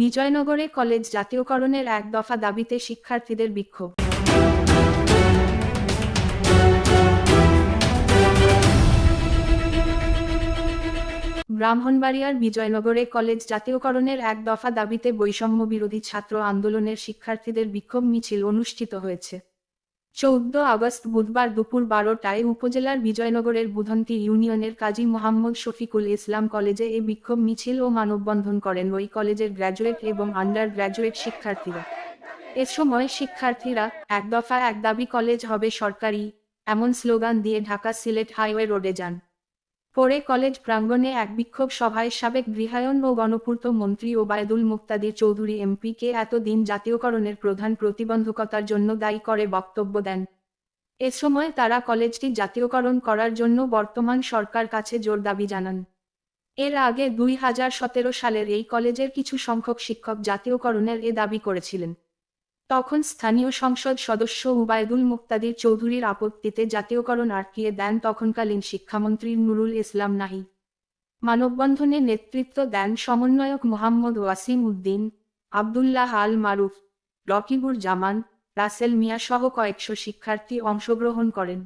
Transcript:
বিজয়নগরে college জাতীয়করণের এক দফা দাবিতে শিক্ষার্থীদের বিক্ষোভ। ব্রাহ্মণবাড়িয়ার বিজয়নগরে কলেজ জাতীয়করণের এক দফা দাবিতে বৈষম্য বিরোধী ছাত্র আন্দোলনের শিক্ষার্থীদের বিক্ষোভ মিছিল অনুষ্ঠিত হয়েছে। চৌদ্দ আগস্ট বুধবার দুপুর বারোটায় উপজেলার বিজয়নগরের বুধন্তি ইউনিয়নের কাজী মোহাম্মদ শফিকুল ইসলাম কলেজে এই বিক্ষোভ মিছিল ও মানববন্ধন করেন ওই কলেজের গ্র্যাজুয়েট এবং আন্ডার গ্র্যাজুয়েট শিক্ষার্থীরা। এ সময় শিক্ষার্থীরা, এক দফা এক দাবি কলেজ হবে সরকারি, এমন স্লোগান দিয়ে ঢাকা সিলেট হাইওয়ে রোডে যান। পরে কলেজ প্রাঙ্গণে এক বিক্ষোভ সভায় সাবেক গৃহায়ন ও গণপূর্ত মন্ত্রী ওবায়দুল মুক্তাদির চৌধুরী এমপিকে এতদিন জাতীয়করণের প্রধান প্রতিবন্ধকতার জন্য দায়ী করে বক্তব্য দেন। এ সময় তারা কলেজটি জাতীয়করণ করার জন্য বর্তমান সরকার কাছে জোর দাবি জানান। এর আগে দুই হাজার সতেরো সালের এই কলেজের কিছু সংখ্যক শিক্ষক জাতীয়করণের এ দাবি করেছিলেন। তখন স্থানীয় সংসদ সদস্য উবায়দুল মুক্তাদির চৌধুরীর আপত্তিতে জাতীয়করণ আটকিয়ে দেন তখনকালীন শিক্ষামন্ত্রী নুরুল ইসলাম নাহি। মানববন্ধনে নেতৃত্ব দেন সমন্বয়ক মোহাম্মদ ওয়াসিম উদ্দিন, আবদুল্লাহ আল মারুফ, রকিবুর জামান, রাসেল মিয়া সহ কয়েকশো শিক্ষার্থী অংশগ্রহণ করেন।